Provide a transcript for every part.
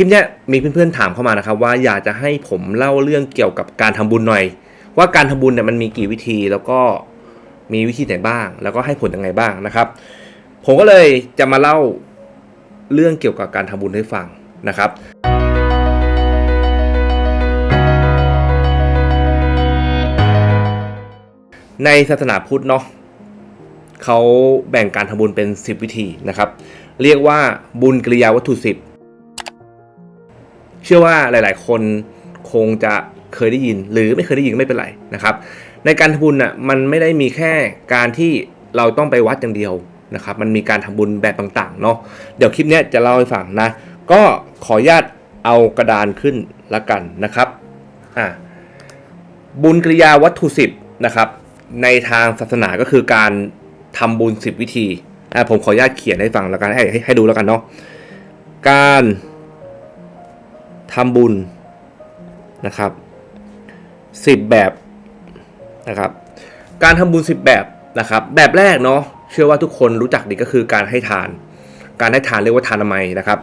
คลิปเนี้ยมีเพื่อนๆถามเข้ามานะครับว่าอยากจะให้ผมเล่าเรื่องเกี่ยวกับการทำบุญหน่อย ว่าการทำบุญเนี่ยมันมีกี่วิธีแล้วก็มีวิธีไหนบ้าง แล้วก็ให้ผลยังไงบ้างนะครับ ผมก็เลยจะมาเล่าเรื่องเกี่ยวกับการทำบุญให้ฟังนะครับในศาสนาพุทธเนาะเขาแบ่งการทำบุญเป็น 10 วิธีนะครับ เรียกว่าบุญกิริยาวัตถุสิบ เชื่อว่าหลาย ๆ คนคงจะเคยได้ยิน หรือไม่เคยได้ยินก็ไม่เป็นไรนะครับ ในการทำบุญน่ะมันไม่ได้มีแค่การที่เราต้องไปวัดอย่างเดียวนะครับ มันมีการทำบุญแบบต่าง ๆ เนาะเดี๋ยวคลิปนี้จะเล่าให้ฟังนะ ก็ขออนุญาตเอากระดานขึ้นละกันนะครับอ่าบุญกริยาวัตถุสิบนะครับในทางศาสนาก็คือการทำบุญสิบวิธีอะผมขออนุญาตเขียนให้ฟังแล้วกันใหให้ให้ดูแล้วกันเนาะการ ทำบุญนะครับสิบแบบนะครับ การทำบุญสิบแบบนะครับ แบบแรกเนาะเชื่อว่าทุกคนรู้จักดีก็คือการให้ทาน การให้ทานเรียกว่าทานนามัยนะครับ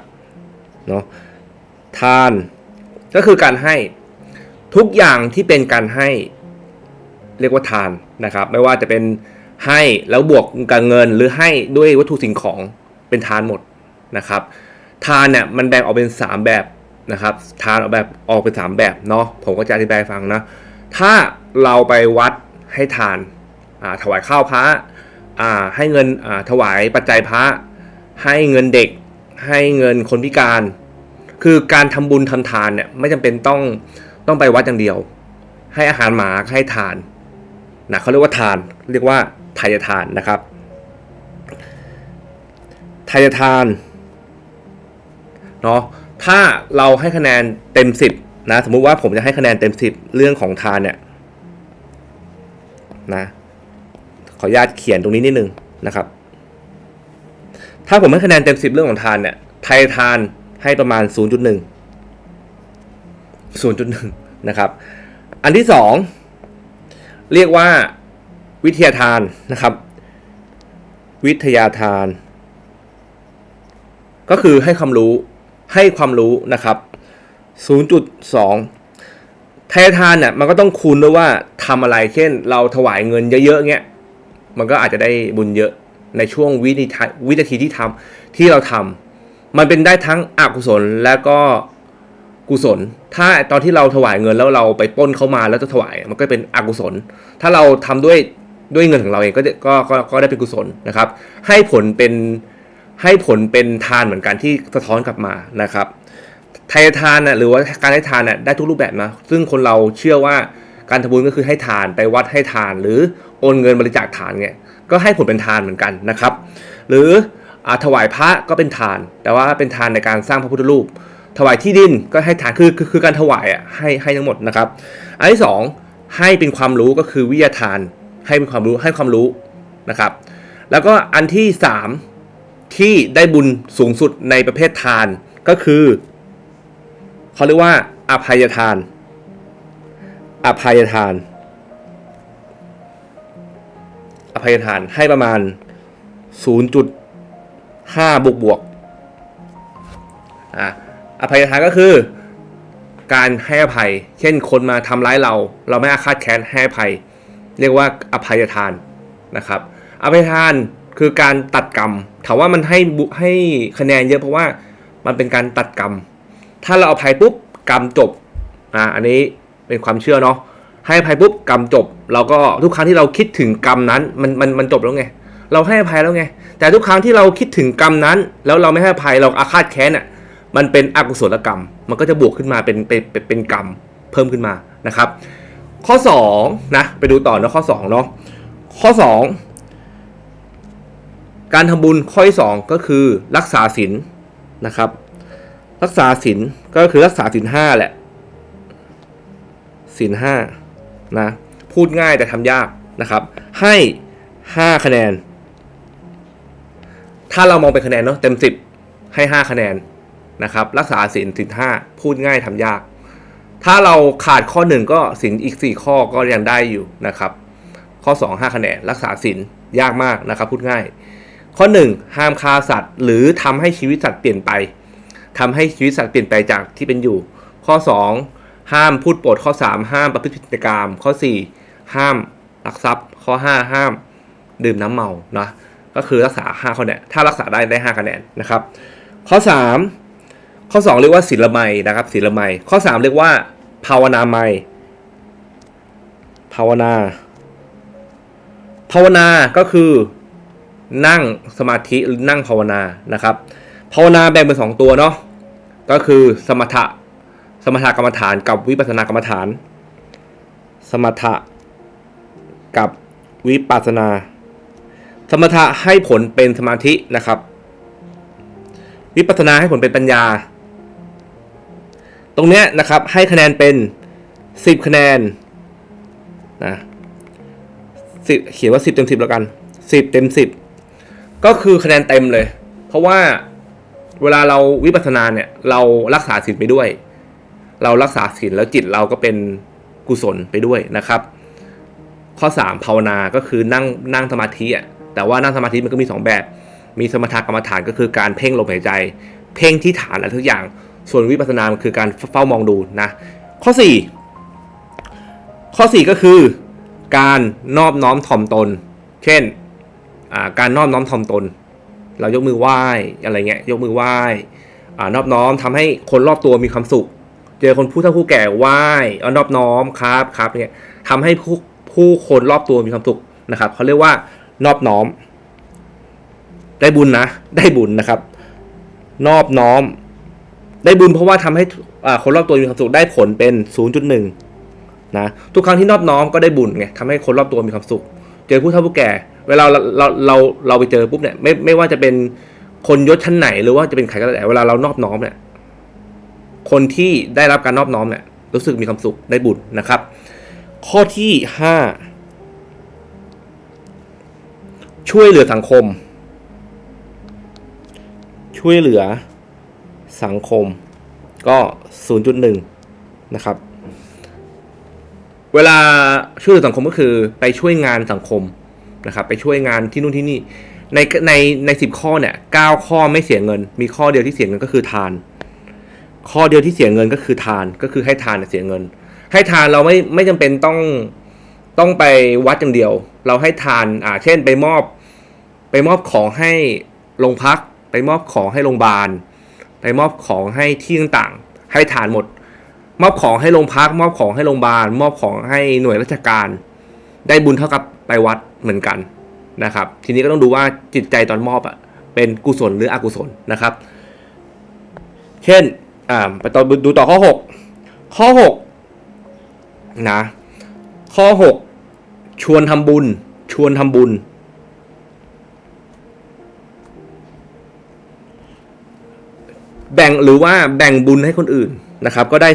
เนาะทานก็คือการให้ทุกอย่างที่เป็นการให้เรียกว่าทานนะครับ ไม่ว่าจะเป็นให้แล้วบวกกับเงินหรือให้ด้วยวัตถุสิ่งของเป็นทานหมดนะครับ ทานเนี่ยมันแบ่งออกเป็น 3 แบบ นะครับทานออกแบบออกเป็น 3 แบบเนาะผมก็จะอธิบายฟังนะ ถ้าเราไปวัดให้ทานาถวายข้าวพระให้เงินถวายปัจจัยพระ ให้เงินเด็ก ให้เงินคนพิการ คือการทำบุญทำทานเนี่ยไม่จำเป็นต้องต้องไปวัดอย่างเดียว ให้อาหารหมาให้ทานนะเขาเรียกว่าทาน เรียกว่าทายทานนะครับทายทานเนาะ ถ้าเราให้คะแนนเต็ม10นะสมมุติว่าผมจะให้คะแนนเต็ม10เรื่องของทานเนี่ยนะขออนุญาตเขียนตรงนี้นิดนึงนะครับ ถ้าผมให้คะแนนเต็ม10เรื่องของทานเนี่ยไทยทานให้ประมาณ 0.1 0.1 นะครับ อันที่ 2 เรียกว่าวิทยาทานนะครับ วิทยาทาน ก็คือให้ความรู้ ให้ความรู้นะครับ 0.2 ทายทานเนี่ยมันก็ต้องคูณด้วยว่าทำอะไร เช่น เราถวายเงินเยอะๆเงี้ย มันก็อาจจะได้บุญเยอะในช่วงวินาทีวินาทีที่ทำที่เราทำมันเป็นได้ทั้งอกุศลและก็กุศล ถ้าตอนที่เราถวายเงินแล้วเราไปป้นเข้ามาแล้วจะถวาย มันก็เป็นอกุศล ถ้าเราทำด้วยด้วยเงินของเราเองก็ก็ก็ก็ได้เป็นกุศลนะครับ ให้ผลเป็น ให้ผลเป็นทานเหมือนกันที่สะท้อนกลับมานะครับไทยทานน่ะหรือว่าการให้ทานน่ะได้ทุกรูปแบบนะซึ่งคนเราเชื่อว่าการทำบุญก็คือให้ทานไปวัดให้ทาน หรือโอนเงินบริจาคทานเนี่ยก็ให้ผลเป็นทานเหมือนกันนะครับ หรืออถวายพระก็เป็นทาน แต่ว่าเป็นทานในการสร้างพระพุทธรูป ถวายที่ดินก็ให้ทานคือคือคือการถวายอะให้ให้ทั้งหมดนะครับ อันที่สองให้เป็นความรู้ก็คือวิทยาทาน ให้เป็นความรู้ให้ความรู้นะครับ แล้วก็อันที่สาม ที่ได้บุญสูงสุดในประเภททานก็คือเขาเรียกว่าอภัยทาน อภัยทาน อภัยทานให้ประมาณ 0.5 บวกบวกอะอภัยทานก็คือ การให้อภัย เช่นคนมาทำร้ายเรา เราไม่อาฆาตแค้นให้อภัย เรียกว่าอภัยทานนะครับ อภัยทาน คือการตัดกรรม ถามว่ามันให้บุให้คะแนนเยอะเพราะว่ามันเป็นการตัดกรรม ถ้าเราอภัยปุ๊บกรรมจบ อ่า อันนี้เป็นความเชื่อเนาะ ให้อภัยปุ๊บกรรมจบ เราก็ทุกครั้งที่เราคิดถึงกรรมนั้น มันมันมันจบแล้วไง เราให้อภัยแล้วไง แต่ทุกครั้งที่เราคิดถึงกรรมนั้น แล้วเราไม่ให้อภัยเราอาฆาตแค้นอะ มันเป็นอกุศลกรรม มันก็จะบวกขึ้นมาเป็นเป็นเป็นเป็นกรรมเพิ่มขึ้นมานะครับ ข้อ2นะ ไปดูต่อนะข้อ2เนาะ ข้อ 2 การทำบุญข้อที่2ก็คือรักษาศีลนะครับ รักษาศีลก็คือรักษาศีลห้าแหละศีลห้านะพูดง่ายแต่ทำยากนะครับ ให้5คะแนน ถ้าเรามองเป็นคะแนนเนาะเต็ม10ให้5คะแนนนะครับ รักษาศีลศีลห้าพูดง่ายทำยาก ถ้าเราขาดข้อหนึ่งก็ศีลอีก4ข้อก็ยังได้อยู่นะครับ ข้อ2 5คะแนน รักษาศีลยากมากนะครับ พูดง่าย ข้อ 1 ห้ามฆ่าสัตว์ หรือทำให้ชีวิตสัตว์เปลี่ยนไปทำให้ชีวิตสัตว์เปลี่ยนไปจากที่เป็นอยู่ ข้อ 2 ห้ามพูดปดข้อ 3 ห้ามประพฤติผิดในกามข้อ 4 ห้ามลักทรัพย์ ข้อ 5 ห้ามดื่มน้ำเมานะก็คือรักษา5ข้อเนี่ยถ้ารักษาได้ได้ 5 คะแนนนะครับ ข้อ 3 ข้อ 2 เรียกว่าศีลไมนะครับศีลไมข้อ 3 เรียกว่า ภาวนาไมภาวนา ภาวนาก็คือ นั่งสมาธิหรือนั่งภาวนานะครับภาวนาแบ่งเป็นสองตัวเนาะก็คือสมถะสมถกรรมฐานกับวิปัสสนากรรมฐาน สมถะกับวิปัสสนา สมถะให้ผลเป็นสมาธินะครับ วิปัสสนาให้ผลเป็นปัญญา ตรงเนี้ยนะครับให้คะแนนเป็น 10 คะแนนนะสิเขียนว่า 10 เต็ม 10 แล้วกัน 10 เต็ม 10 ก็คือคะแนนเต็มเลย เพราะว่าเวลาเราวิปัสสนาเนี่ย เรารักษาศีลไปด้วย เรารักษาศีลแล้วจิตเราก็เป็นกุศลไปด้วยนะครับ ข้อ 3 ภาวนาก็คือนั่งนั่งสมาธิอะแต่ว่านั่งสมาธิมันก็มี 2 แบบ มีสมถกรรมฐานก็คือการเพ่งลมหายใจ เพ่งที่ฐานอะไรทุกอย่าง ส่วนวิปัสสนามันคือการเฝ้ามองดูนะ ข้อ 4 ข้อ 4 ก็คือ การนอบน้อมถ่อมตน เช่น การนอบน้อมถ่อมตน เรายกมือไหว้อะไรเงี้ยยกมือไหว้อ่านอบน้อมทำให้คนรอบตัวมีความสุข เจอคนผู้เฒ่าผู้แก่ไหว้อนอบน้อมครับครับเนี่ยทำให้ผู้ผู้คนรอบตัวมีความสุขนะครับเขาเรียกว่านอบน้อม ได้บุญนะ ได้บุญนะครับ นอบน้อม ได้บุญเพราะว่าทำให้อ่าคนรอบตัวมีความสุขได้ผลเป็น 0.1นะทุกครั้งที่นอบน้อมก็ได้บุญไงทำให้คนรอบตัวมีความสุข เจอผู้เฒ่าผู้แก่ เวลาเราเราเราเราไปเจอปุ๊บเนี่ยไม่ไม่ว่าจะเป็นคนยศชั้นไหนหรือว่าจะเป็นใครก็แล้วแต่เวลาเรานอบน้อมเนี่ยคนที่ได้รับการนอบน้อมเนี่ยรู้สึกมีความสุขได้บุญนะครับ ข้อที่ห้าช่วยเหลือสังคม ช่วยเหลือสังคมก็ 0.1 นะครับ เวลาช่วยเหลือสังคมก็คือไปช่วยงานสังคมนะครับไปช่วยงานที่นู่นที่นี่ ในในในสิบข้อเนี่ยเก้าข้อไม่เสียเงิน มีข้อเดียวที่เสียเงินก็คือทาน ข้อเดียวที่เสียเงินก็คือทานก็คือให้ทานเนี่ยเสียเงิน ให้ทานเราไม่ไม่จำเป็นต้องต้องไปวัดอย่างเดียว เราให้ทานอ่าเช่น ไปมอบไปมอบของให้โรงพัก ไปมอบของให้โรงพยาบาลไปมอบของให้ที่ต่างๆ ให้ทานหมด มอบของให้โรงพัก มอบของให้โรงพยาบาล มอบของให้หน่วยราชการ ได้บุญเท่ากับไปวัดเหมือนกันนะครับ ทีนี้ก็ต้องดูว่าจิตใจตอนมอบอะเป็นกุศลหรืออกุศลนะครับ เช่นอ่าไปต่อดูต่อข้อ 6 ข้อ6นะข้อ 6 ชวนทำบุญ ชวนทำบุญ แบ่งหรือว่าแบ่งบุญให้คนอื่น นะครับ ก็ได้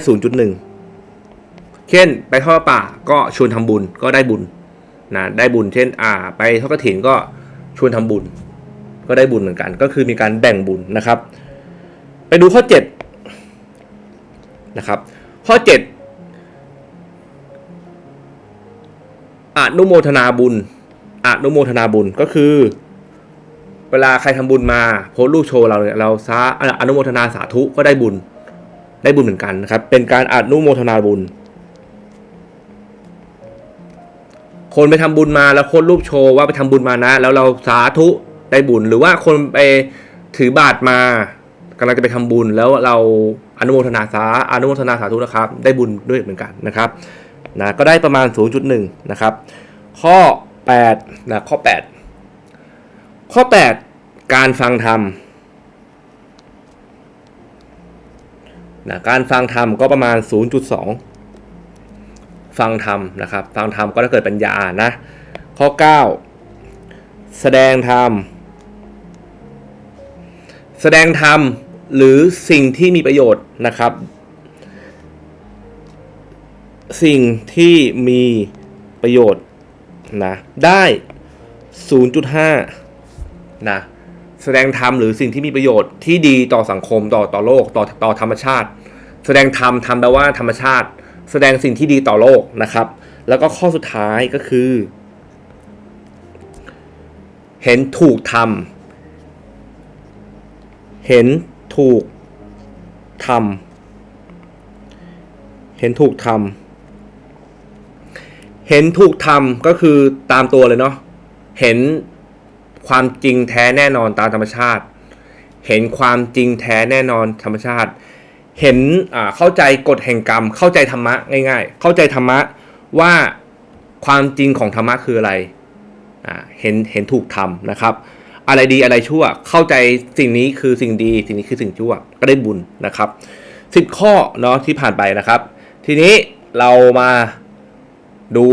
0.1 เช่นไปทอดป่าก็ชวนทำบุญก็ได้บุญนะได้บุญเช่น อ่า ไปทอดกระถินก็ชวนทำบุญ ก็ได้บุญเหมือนกัน ก็คือมีการแบ่งบุญนะครับ ไปดูข้อ7นะครับ ข้อ 7อนุโมทนาบุญอนุโมทนาบุญก็คือ เวลาใครทำบุญมาโพสต์รูปโชว์เราเนี่ยเราซาอนุโมทนาสาธุก็ได้บุญ ได้บุญเหมือนกันนะครับ เป็นการอนุโมทนาบุญ คนไปทำบุญมาแล้วโพสต์รูปโชว์ว่าไปทำบุญมานะ แล้วเราสาธุได้บุญ หรือว่าคนไปถือบาตรมากำลังจะไปทำบุญแล้วเราอนุโมทนาสาอนุโมทนาสาธุนะครับ ได้บุญด้วยเหมือนกันนะครับนะก็ได้ประมาณ 0.1 นะครับ ข้อ8นะข้อ 8 ข้อ 8 การฟังธรรม นะการฟังธรรมก็ประมาณ 0.2 ฟังธรรมนะครับ ฟังธรรมก็ถ้าเกิดปัญญานะ ข้อ 9 แสดงธรรม แสดงธรรมหรือสิ่งที่มีประโยชน์นะครับ สิ่งที่มีประโยชน์นะได้ 0.5 นะ แสดงธรรมหรือสิ่งที่มีประโยชน์ที่ดีต่อสังคมต่อต่อโลกต่อต่อธรรมชาติ แสดงธรรมทำแปลว่าธรรมชาติ แสดงสิ่งที่ดีต่อโลกนะครับ แล้วก็ข้อสุดท้ายก็คือ เห็นถูกทำเห็นถูกทำเห็นถูกทำเห็นถูกทำก็คือตามตัวเลยเนาะเห็น ความจริงแท้แน่นอนตามธรรมชาติ เห็นความจริงแท้แน่นอนธรรมชาติ เห็นเข้าใจกฎแห่งกรรม เข้าใจธรรมะง่าย ๆ เข้าใจธรรมะว่าความจริงของธรรมะคืออะไรเห็นเห็นถูกทำนะครับ อะไรดีอะไรชั่ว เข้าใจสิ่งนี้คือสิ่งดี สิ่งนี้คือสิ่งชั่ว ก็ได้บุญนะครับสิบข้อเนาะที่ผ่านไปนะครับ ทีนี้เรามาดู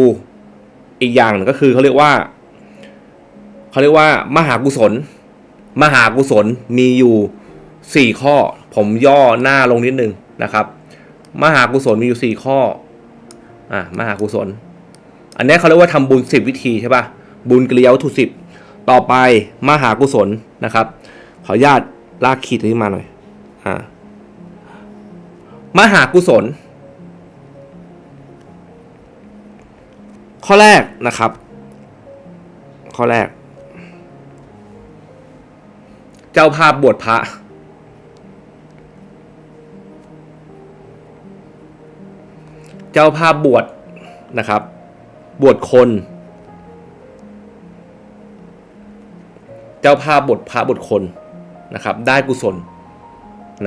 อีกอย่างหนึ่งก็คือเขาเรียกว่า เขาเรียกว่ามหากุศล มหากุศลมีอยู่สี่ข้อ ผมย่อหน้าลงนิดนึงนะครับ มหากุศลมีอยู่สี่ข้ออ่ามหากุศล อันนี้เขาเรียกว่าทำบุญสิบวิธีใช่ปะบุญกิริยาวัตถุสิบต่อไปมหากุศลนะครับ ขออนุญาตลากขีดนี้มาหน่อยอ่ามหากุศล ข้อแรกนะครับ ข้อแรก เจ้าภาพบวชพระ เจ้าภาพบวชนะครับ บวชคน เจ้าภาพบทพระบทคนนะครับ ได้กุศล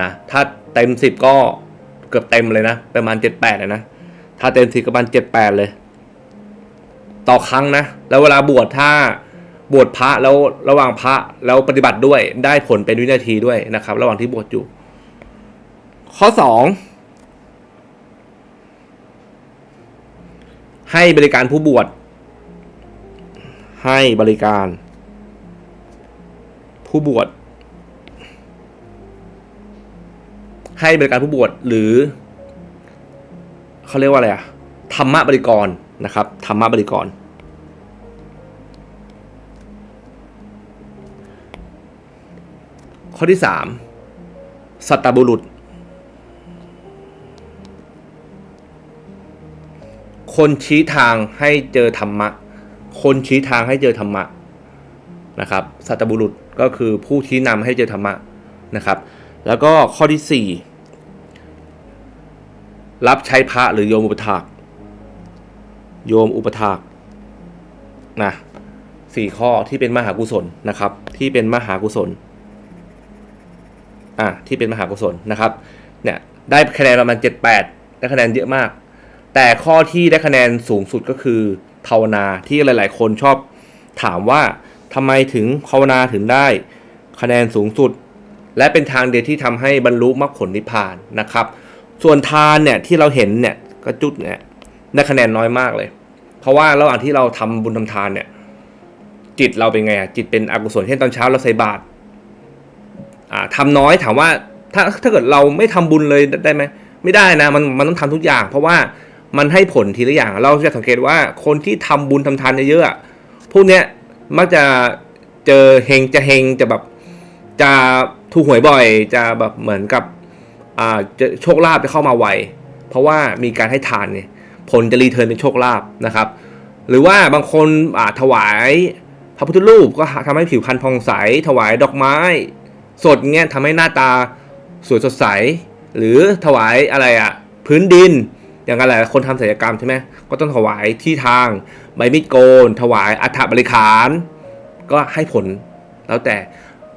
นะถ้าเต็มสิบก็เกือบเต็มเลยนะ ประมาณเจ็ดแปดเลยนะ ถ้าเต็มสิบก็ประมาณเจ็ดแปดเลย ต่อครั้งนะ แล้วเวลาบวชถ้า บวชพระแล้วระหว่างพระแล้วปฏิบัติด้วยได้ผลเป็นวินาทีด้วยนะครับ ระหว่างที่บวชอยู่ ข้อสองให้บริการผู้บวชให้บริการ ผู้บวชให้บริการผู้บวชหรือเขาเรียกว่าอะไรอะธรรมะบริกรนะครับธรรมะบริกร ข้อที่สามสัตบุรุษ คนชี้ทางให้เจอธรรมะ คนชี้ทางให้เจอธรรมะนะครับ สัตบุรุษก็คือผู้ชี้นำให้เจอธรรมะนะครับ แล้วก็ข้อที่สี่รับใช้พระหรือโยมอุปถากโยมอุปถากนะสี่ข้อที่เป็นมหากุศลนะครับ ที่เป็นมหากุศล อะที่เป็นมหากุศลนะครับเนี่ยได้คะแนนประมาณเจ็ดแปดได้คะแนนเยอะมาก แต่ข้อที่ได้คะแนนสูงสุดก็คือภาวนาที่หลาย ๆ คนชอบถามว่าทำไมถึงภาวนาถึงได้คะแนนสูงสุด และเป็นทางเดียวที่ทำให้บรรลุมรรคผลนิพพานนะครับ ส่วนทานเนี่ยที่เราเห็นเนี่ยกระจุดเนี่ยได้คะแนนน้อยมากเลย เพราะว่าระหว่างที่เราทำบุญทำทานเนี่ยจิตเราเป็นไงอะจิตเป็นอกุศลเช่นตอนเช้าเราใส่บาตร อ่าทำน้อยถามว่าถ้าถ้าเกิดเราไม่ทำบุญเลยได้ไหมไม่ได้นะมันมันต้องทำทุกอย่าง เพราะว่ามันให้ผลทีละอย่าง เราจะสังเกตว่าคนที่ทำบุญทำทานเยอะๆพวกเนี้ยมักจะเจอเฮงจะเฮงจะแบบจะถูกหวยบ่อย จะแบบเหมือนกับอ่าจะโชคลาภจะเข้ามาไวเพราะว่ามีการให้ทานเนี่ยผลจะรีเทิร์นเป็นโชคลาภนะครับ หรือว่าบางคนอ่าถวายพระพุทธรูปก็ทำให้ผิวพรรณผ่องใส ถวายดอกไม้ สดเงี้ยทำให้หน้าตาสวยสดใส หรือถวายอะไรอะ่ะพื้นดิน อย่างไรคนทำศัลยกรรมใช่ไหมก็ต้องถวายที่ทางใบมีดโกน ถวายอัฐบริขาร ก็ให้ผลแล้วแต่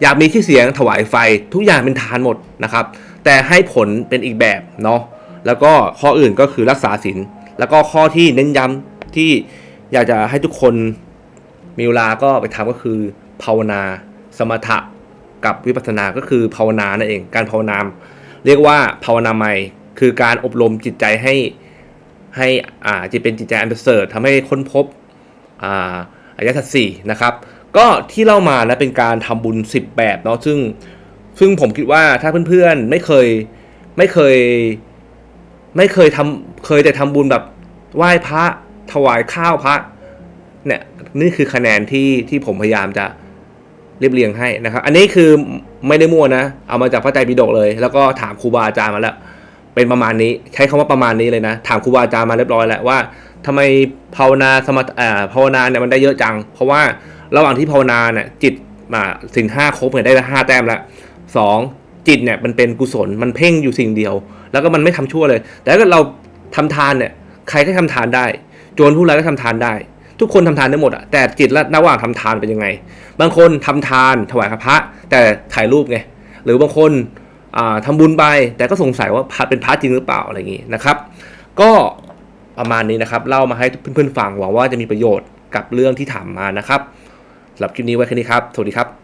อยากมีที่อเสียงถวายไฟทุกอย่างเป็นทานหมดนะครับ แต่ให้ผลเป็นอีกแบบเนาะแล้วก็ข้ออื่นก็คือรักษาศีลแล้วก็ข้อที่เน้นย้ำที่อยากจะให้ทุกคนมีเวลาก็ไปทำก็คือภาวนาสมถะ กับวิปัสสนาก็คือภาวนานั่นเอง การภาวนาเรียกว่าภาวนาใหม่คือการอบรมจิตใจให้ให้อ่าจะเป็นจิตใจอันประเสริฐทำให้ค้นพบอ่าอริยสัจสี่นะครับ ก็ที่เล่ามานะเป็นการทำบุญ 10 แบบเนาะซึ่งซึ่งผมคิดว่าถ้าเพื่อนๆไม่เคยไม่เคยไม่เคยทำเคยแต่ทำบุญแบบไหว้พระถวายข้าวพระเนี่ยนี่คือคะแนนที่ที่ผมพยายามจะ เรียบเรียงให้นะครับ อันนี้คือไม่ได้มั่วนะ เอามาจากพระไตรปิฎกเลย แล้วก็ถามครูบาอาจารย์มาแล้ว เป็นประมาณนี้ ใช้คำว่าประมาณนี้เลยนะ ถามครูบาอาจารย์มาเรียบร้อยแล้วว่าทำไมภาวนาสมถอ่าภาวนาเนี่ยมันได้เยอะจัง เพราะว่าระหว่างที่ภาวนาเนี่ยจิตมาสินห้าครบเนี่ยได้ห้าแต้มล้วสองจิตเนี่ยมันเป็นกุศลมันเพ่งอยู่สิ่งเดียว แล้วก็มันไม่ทำชั่วเลย แต่ถ้าเกิดเราทำทานเนี่ยใครก็ทำทานได้ โจรผู้ร้ายก็ทำทานได้ ทุกคนทำทานได้หมดอะแต่จิตและระหว่างทำทานเป็นยังไง บางคนทำทานถวายพระ แต่ถ่ายรูปไงหรือบางคนทำทำบุญไปแต่ก็สงสัยว่าพระเป็นพระจริงหรือเปล่าอะไรอย่างนี้นะครับ ก็ประมาณนี้นะครับเล่ามาให้เพื่อนๆฟังหวังว่าจะมีประโยชน์กับเรื่องที่ถามมานะครับสำหรับคลิปนี้ไว้แค่นี้ครับ สวัสดีครับ